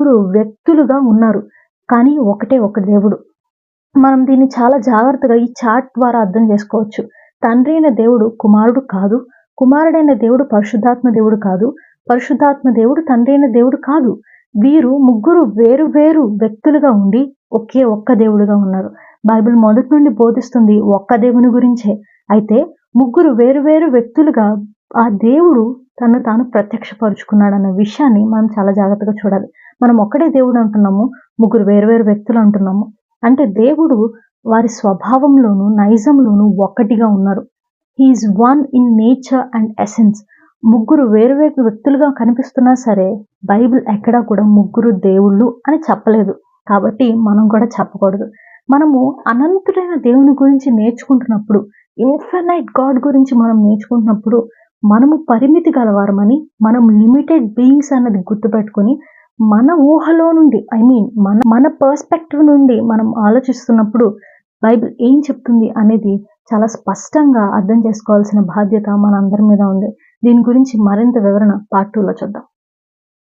ఇప్పుడు వ్యక్తులుగా ఉన్నారు. కానీ ఒకటే ఒక దేవుడు. మనం దీన్ని చాలా జాగ్రత్తగా ఈ చాట్ ద్వారా అర్థం చేసుకోవచ్చు. తండ్రి అయిన దేవుడు కుమారుడు కాదు. కుమారుడైన దేవుడు పరిశుద్ధాత్మ దేవుడు కాదు. పరిశుద్ధాత్మ దేవుడు తండ్రి అయిన దేవుడు కాదు. వీరు ముగ్గురు వేరు వేరు వ్యక్తులుగా ఉండి ఒకే ఒక్క దేవుడుగా ఉన్నారు. బైబిల్ మొదటి నుండి బోధిస్తుంది ఒక్క దేవుని గురించే. అయితే ముగ్గురు వేరు వేరు వ్యక్తులుగా ఆ దేవుడు తను తాను ప్రత్యక్షపరుచుకున్నాడు అన్న విషయాన్ని మనం చాలా జాగ్రత్తగా చూడాలి. మనం ఒక్కడే దేవుడు అంటున్నాము ముగ్గురు వేరు వేరు వ్యక్తులు అంటున్నాము. అంటే దేవుడు వారి స్వభావంలోను నైజంలోను ఒక్కటిగా ఉన్నారు. He is one in nature and essence ముగ్గురు వేరు వేరు వ్యక్తులుగా కనిపిస్తున్నా సరే బైబిల్ ఎక్కడా కూడా ముగ్గురు దేవుళ్ళు అని చెప్పలేదు. కాబట్టి మనం కూడా చెప్పకూడదు. మనము అనంతుడైన దేవుని గురించి నేర్చుకుంటున్నప్పుడు ఇన్ఫినైట్ గాడ్ గురించి మనం నేర్చుకుంటున్నప్పుడు మనము పరిమితి గలవారమని మనం లిమిటెడ్ బీయింగ్స్ అన్నది గుర్తుపెట్టుకొని మన ఊహలో నుండి ఐ మీన్ మన మన పర్స్పెక్టివ్ నుండి మనం ఆలోచిస్తున్నప్పుడు బైబిల్ ఏం చెప్తుంది అనేది చాలా స్పష్టంగా అర్థం చేసుకోవాల్సిన బాధ్యత మనందరి మీద ఉంది. దీని గురించి మరింత వివరణ పార్ట్ టూలో చూద్దాం.